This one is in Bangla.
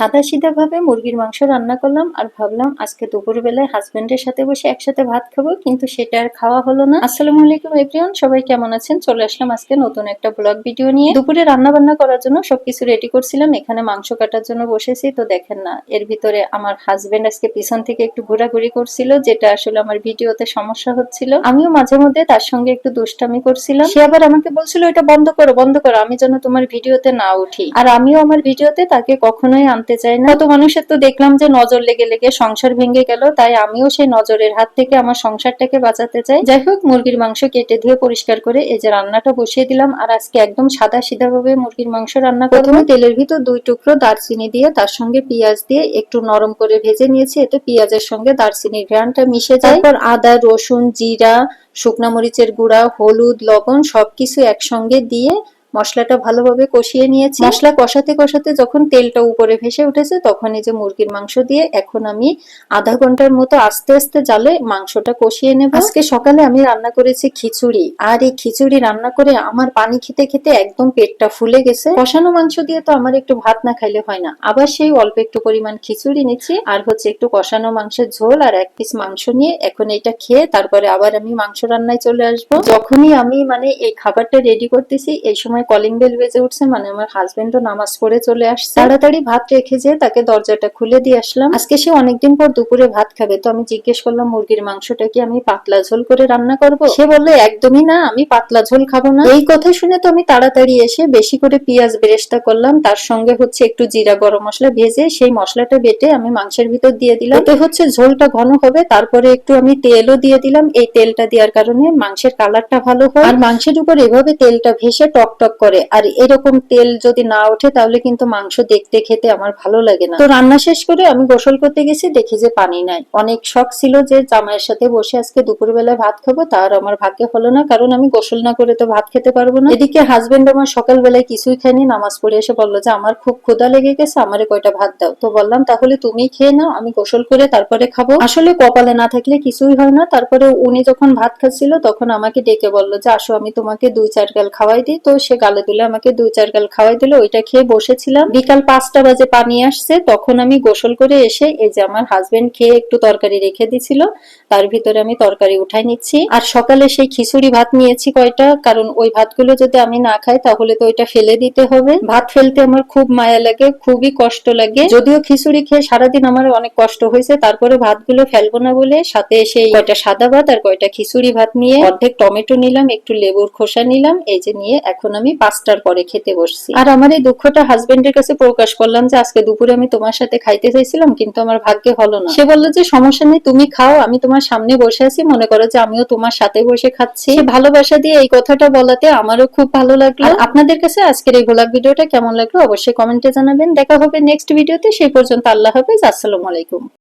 সাদা সিধা ভাবে মুরগির মাংস রান্না করলাম আর ভাবলাম আজকে দুপুরবেলায় হাজবেন্ডের সাথে বসে একসাথে ভাত খাব, কিন্তু সেটা আর খাওয়া হলো না। আসসালামু আলাইকুম এভরিওয়ান, সবাই কেমন আছেন? চলে আসলাম আজকে নতুন একটা ব্লগ ভিডিও নিয়ে। দুপুরে রান্না বান্না করার জন্য সবকিছু রেডি করছিলাম, এখানে মাংস কাটার জন্য বসেছি, তো দেখেন না, এর ভিতরে আমার হাজবেন্ড আজকে পিছন থেকে একটু ঘোরাঘুরি করছিল, যেটা আসলে আমার ভিডিওতে সমস্যা হচ্ছিল। আমিও মাঝে মধ্যে তার সঙ্গে একটু দুষ্টামি করছিলাম। সে আবার আমাকে বলছিল, এটা বন্ধ করো বন্ধ করো, আমি যেন তোমার ভিডিওতে না উঠি। আর আমিও আমার ভিডিওতে তাকে কখনোই আনতে চাই না। তো মানুষের তো দেখলাম যে নজর লেগে লেগে সংসার ভেঙে গেল, তাই আমিও সেই নজরের হাত থেকে আমার সংসারটাকে বাঁচাতে চাই। যাই হোক, মুরগির মাংস কেটে ধুয়ে পরিষ্কার করে এই যে রান্নাটা বসিয়ে দিলাম, আর আজকে একদম সাদা সিধা ভাবে মুরগির মাংস রান্না। প্রথমে তেলের ভিতর দুই টুকরো দারচিনি দিয়ে, তার সঙ্গে পেঁয়াজ দিয়ে একটু নরম করে ভেজে নিয়েছি, এতে পেঁয়াজের সঙ্গে দারচিনির ঘ্রাণটা মিশে যায়। তারপর আদা, রসুন, জিরা, শুকনা মরিচের গুঁড়া, হলুদ, লবণ সবকিছু একসঙ্গে দিয়ে মশলাটা ভালোভাবে কষিয়ে নিয়েছি। মশলা কষাতে কষাতে যখন তেলটা উপরে ভেসে উঠেছে তখন এই যে মুরগির মাংস দিয়ে এখন আমি আধা ঘণ্টার মতো আস্তে আস্তে জালে মাংসটা কষিয়ে নেব। আজকে সকালে আমি রান্না করেছি খিচুড়ি। আর এই খিচুড়ি রান্না করে আমার পানি খেতে খেতে একদম পেটটা ফুলে গেছে। কষানো মাংস দিয়ে তো আমার একটু ভাত না খাইলে হয় না। আবার সেই অল্প একটু পরিমাণ খিচুড়ি নিচ্ছি। আর হচ্ছে একটু কষানো মাংসের ঝোল আর এক পিস মাংস নিয়ে এখন এটা খেয়ে তারপরে আবার আমি মাংস রান্নায় চলে আসব। যখনই আমি মানে এই খাবারটা রেডি করতেছি এই সময় কলিং বেল বেজে উঠছে মানে আমার হাজবেন্ডও নামাজ পড়ে চলে আসছে। তাড়াতাড়ি ভাত রেখে যে তাকে দরজাটা খুলে দিয়ে আসলাম। আজকে সে অনেকদিন পর দুপুরে ভাত খাবে, তো আমি জিজ্ঞেস করলাম, মুরগির মাংসটা কি আমি পাতলা ঝোল করে রান্না করব? সে বলল, একদমই না, আমি পাতলা ঝোল খাব না। এই কথা শুনে তো আমি তাড়াতাড়ি এসে বেশি করে পেঁয়াজ বেরেস্তা করলাম, তার সঙ্গে হচ্ছে একটু জিরা গরম মশলা ভেজে সেই মশলাটা বেটে আমি মাংসের ভিতর দিয়ে দিলাম। এতে হচ্ছে ঝোলটা ঘন হবে, তারপরে একটু আমি তেলও দিয়ে দিলাম। এই তেলটা দেওয়ার কারণে মাংসের কালারটা ভালো হয়। আর মাংসের উপর এভাবে তেলটা ভেসে টক টক করে। আর এরকম তেল যদি না ওঠে, তাহলে কিন্তু মাংস দেখতে খেতে আমার ভালো লাগে না। তো রান্না শেষ করে আমি গোসল করতে গেছি, দেখি যে পানি নাই। অনেক শখ ছিল যে জামাইয়ের সাথে বসে আজকে দুপুরবেলা ভাত খাব, তার আমার ভাগ্যে হলো না, কারণ আমি গোসল না করে তো ভাত খেতে পারব না। এদিকে হাজবেন্ড আমার সকালবেলায় কিছুই খায়নি, নামাজ পড়ে এসে বলল যে, আমার খুব ক্ষুধা লেগে গেছে, আমারে কয়টা ভাত দাও? তো বললাম, তাহলে তুমি খেয়ে নাও, আমি গোসল করে তারপরে খাব। আসলে কপালে না থাকলে কিছুই হয় না, তারপরে উনি যখন ভাত খাচ্ছিল, তখন আমাকে ডেকে বলল যে, আসো, আমি তোমাকে দুই চার গাল খাওয়াই দিই। তো সে গালে তুলে আমাকে দুই চার গাল খাওয়াই দিল, ওইটা খেয়ে বসেছিলাম। বিকাল পাঁচটা বাজে পানি আসছে, তখন আমি গোসল করে এসে এই যে আমার হাজবেন্ড খেয়ে একটু তরকারি রেখে দিছিল, তার ভিতরে আমি তরকারি উঠাই নিচ্ছি। আর সকালে সেই খিচুড়ি ভাত নিয়েছি কয়টা, কারণ ওই ভাতগুলো যদি আমি না খাই তাহলে তো ওইটা ফেলে দিতে হবে। ভাত ফেলতে আমার খুব মায়া লাগে, খুবই কষ্ট লাগে। যদিও খিচুড়ি খেয়ে সারাদিন আমার অনেক কষ্ট হয়েছে তারপরে ভাতগুলো ফেলব না বলে সাথে সেই কয়টা সাদা ভাত আর কয়টা খিচুড়ি ভাত নিয়ে অর্ধেক টমেটো নিলাম, একটু লেবুর খোসা নিলাম, এই যে নিয়ে এখন আমি পাঁচটার পরে খেতে বসছি। আর আমার এই দুঃখটা হাজবেন্ডের কাছে প্রকাশ করলাম যে আজকে দুপুরে আমি তোমার সাথে খাইতে চাইছিলাম কিন্তু আমার ভাগ্যে হলো না। সে বলল যে সমস্যা নেই তুমি খাও আমি তোমার সামনে বসে আছি মনে করো যে আমিও তোমার সাথে বসে খাচ্ছি। ভালোবাসা দিয়ে এই কথাটা বলাতে আমারও খুব ভালো লাগল। আপনাদের কাছে আজকের এই গোলাপ ভিডিওটা কেমন লাগল অবশ্যই কমেন্টে জানাবেন। দেখা হবে নেক্সট ভিডিওতে সেই পর্যন্ত আল্লাহ হাফেজ আসসালামু আলাইকুম।